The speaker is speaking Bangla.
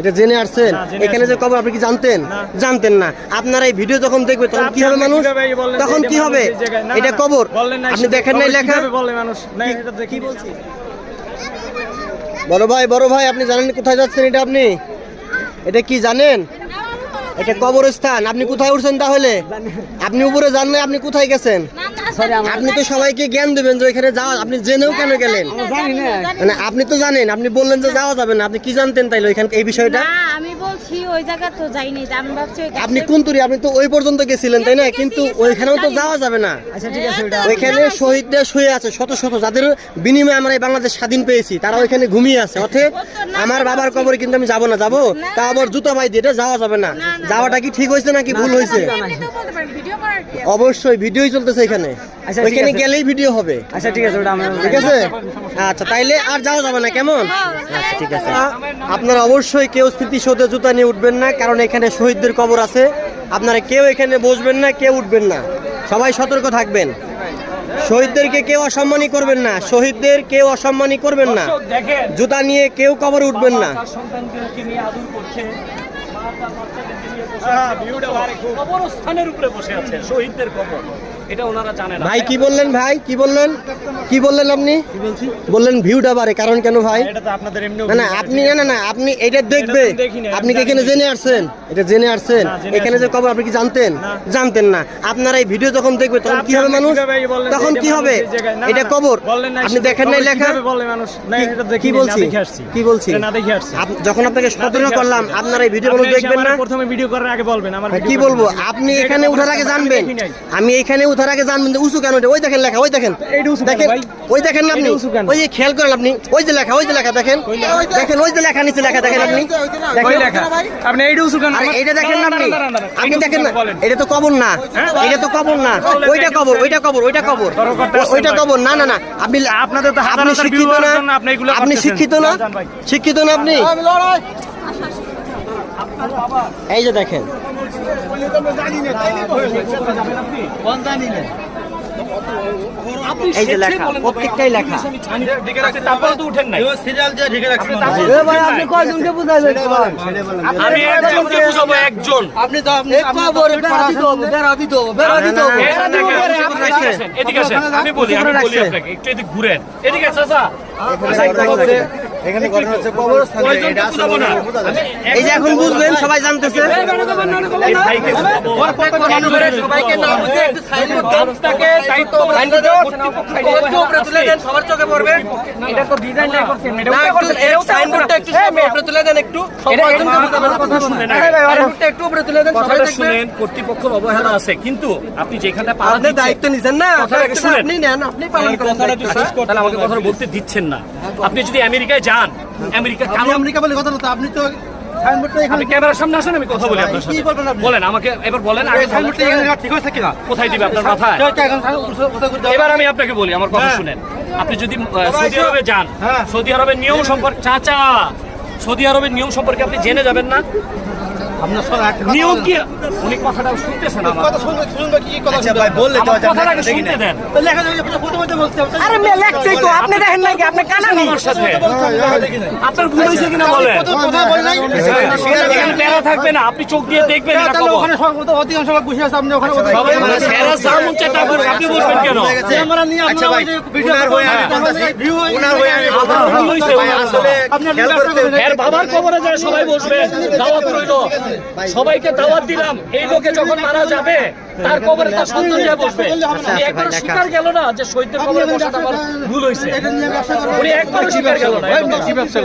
এটা জেনে আসছেন? এখানে যে। কবর আপনি কি জানতেন? জানতেন না। আপনারা এই ভিডিও যখন দেখবে তখন কি হবে মানুষ? তখন কি হবে? এটা কবর? আপনি দেখেন নাই লেখা? কীভাবে বলে মানুষ? না এটা দেখি বলছি? বড় ভাই বড় ভাই আপনি জানেন কোথায় যাচ্ছেন এটা আপনি? এটা কি জানেন? এটা কবরস্থান। আপনি কোথায় উঠছেন তাহলে? আপনি উপরে যান নাই আপনি কোথায় গেছেন? আপনি তো সবাইকে জ্ঞান দেবেন যে এখানে যাওয়া আপনি জেনেও কেন গেলেন? মানে আপনি তো জানেন আপনি বললেন যে যাওয়া যাবে না। আপনি কি জানতেন তাইলে এখানে এই বিষয়টা? না আমি বলছি ওই জায়গা তো যাইনি আমি ভাবছি আপনি কোন তুরি? আপনি তো ওই পর্যন্ত গেছিলেন তাই না? কিন্তু ওইখানেও তো যাওয়া যাবে না। আচ্ছা ঠিক আছে ওইখানে শহীদরা শুয়ে আছে শত শত। যাদের বিনিময়ে আমরা এই বাংলাদেশ স্বাধীন পেয়েছি তারা ওইখানে ঘুমিয়ে আছে। অথে আমার বাবার কবরে কিন্তু আমি যাব না যাব? তা আবার জুতা পাই দিয়ে যাওয়া যাবে না। যাওয়াটা কি ঠিক হয়েছে নাকি ভুল হয়েছে? এমনিতেও বলতে পারেন, ভিডিও করার কি আছে? অবশ্যই ভিডিওই চলতেছে এখানে। আচ্ছা, ওইখানে। গেলেই ভিডিও হবে। আচ্ছা ঠিক আছে ওটা আমরা ঠিক আছে? আচ্ছা তাইলে আর যাওয়া যাবে না কেমন? আচ্ছা ঠিক আছে। আপনারা অবশ্যই কেউ স্মৃতিসৌধে জুতা নিয়ে উঠবেন না কারণ এখানে শহীদদের কবর আছে। আপনারা কেউ এখানে বসবেন না কেউ উঠবেন না। সবাই সতর্ক থাকবেন। শহীদদেরকে কেউ অসম্মানী করবেন না। শহীদদের কেউ অসম্মানী করবেন না। জুতা নিয়ে কেউ কবরে উঠবেন না। কবরস্থানের উপরে বসে আছে শহীদদের কবর। এটা ওনারা জানে ভাই কি বললেন ভাই? কি বললেন? কি বললেন আপনি? বললেন ভিউটা বাড়ে কারণ কেন ভাই? এটা তো আপনাদের এমনি না না আপনি না না না আপনি এটা দেখবে। আপনি কি এখানে জেনে আসছেন? এটা জেনে আসছেন? এখানে যে। কবর আপনি কি জানতেন? জানতেন না। আপনারা এই ভিডিও যখন দেখবে তখন কি হবে মানুষ? তখন কি হবে? এটা কবর? আপনি দেখেন নাই লেখা? কীভাবে বলে মানুষ? না কি- এটা দেখি কি বলছি? কি বলছি? যখন আপনাকে সতর্ক করলাম। আপনারা এই ভিডিও দেখবেন না? প্রথমে ভিডিও করার আগে বলবেন আমার হ্যাঁ, কি বলব? আপনি এখানে উঠার আগে জানবেন। আমি এখানে উঠার আগে জানবেন উঁচু কেন ওই দেখেন লেখা ওই দেখেন। উঁচু দেখেন ওই দেখেন না আপনি? উঁচু? ওই যে খেয়াল করেন আপনি। ওই যে লেখা ওই যে লেখা দেখেন। দেখেন ওই যে লেখা নিচে লেখা দেখেন আপনি। আপনি এইটা উসু কেন? এটা দেখেন না আপনি। আপনি দেখেন না। এটা তো কবর না। এটা তো কবর না। ওইটা কবর ওইটা কবর ওইটা কবর। ওইটা কবর। না না না। আপনি আপনাদের তো আপনি শিক্ষিত না। আপনি এগুলো আপনি করতেছেন। শিক্ষিত না? শিক্ষিত না আপনি? এই যে দেখেন। এই যে লেখা প্রত্যেকটাই লেখা। আপনি কয়জনকে বুঝাইবেন? আমি একজনকে বুঝাবো? একজন। এরা দেখেন, এদিকে আসেন, এদিকে আসেন। আমি বলি আমি বলি আপনাকে একটু এদিকে ঘুরেন। এদিকে চাচা। এখানে ঘটনা হচ্ছে কবরস্থানে এই যে এখন বুঝবেন সবাই জানতেছে। সবাইকে না। বুঝে একটু সবার চোখে পড়বে। এটা তো ডিজাইন না করছেন এটা সাইনবোর্ডটা একটু উপরে তুলে দেন একটু। কথা একটু উপরে তুলে দেন সবাই শুনেন কর্তৃপক্ষের অবহেলা আছে কিন্তু আপনি যেখানে পাওয়া আপনি দায়িত্ব নিছেন না। আপনি নেন পালন করেন আমাকে কথাটা বলতে দিচ্ছেন না। আপনি যদি আমেরিকায় যান আমেরিকা আপনি আমেরিকা বলে কথা না আপনি তো আপনি ক্যামেরার সামনে আসেন আমি কথা বলি আপনার সাথে। বলেন আমাকে এবার বলেন আগে সাইনবোর্ডটা এখানে ঠিক হয়েছে কিনা? কোথায় দিবে আপনার মাথায়? এবার আমি আপনাকে বলি আমার কথা হ্যাঁ। শুনেন। আপনি যদি সৌদি আরবে যান হ্যাঁ। সৌদি আরবের নিয়ম সম্পর্কে চাচা সৌদি আরবের নিয়ম সম্পর্কে আপনি জেনে যাবেন না। নিয়ম কি উনি কথাটা শুনতেছেন কথা শুনবে শুনবে কি কথা আচ্ছা ভাই বললে তো আমার শুনতে দেন তো লেখা দেখি বলতে বলতে আরে মেয়ে লেখছেই তো আপনি দেখেন নাকি আপনি কানানি আমার সাথে আপনার ভুল হয়েছে কিনা বলেন? কথা কথা নাই। প্যারা থাকবে না। আপনি চোখ দিয়ে দেখবেন তাহলে ওখানে অধিকাংশ লোক বসে আছে আপনি ওখানে কোথায় সবাই মানে সেরা যা মন চায় তা করুক, আপনি বলবেন কেন? আমরা নিয়ে আচ্ছা ওই ভিডিও হয়ে আমি ভিউ উনার হয়ে আমি বলতেছি, আসলে বাবার কবরে যায় সবাই বসবে দাওয়াত রইল সবাইকে দাওয়াত দিলাম। এই লোকে যখন মারা যাবে তার কবরে তার সন্তান বসবে। একবারও স্বীকার গেল না যে শহীদদের কবরে বসাটা ভুল হয়েছে। উনি একবার স্বীকার গেল না। ব্যবসা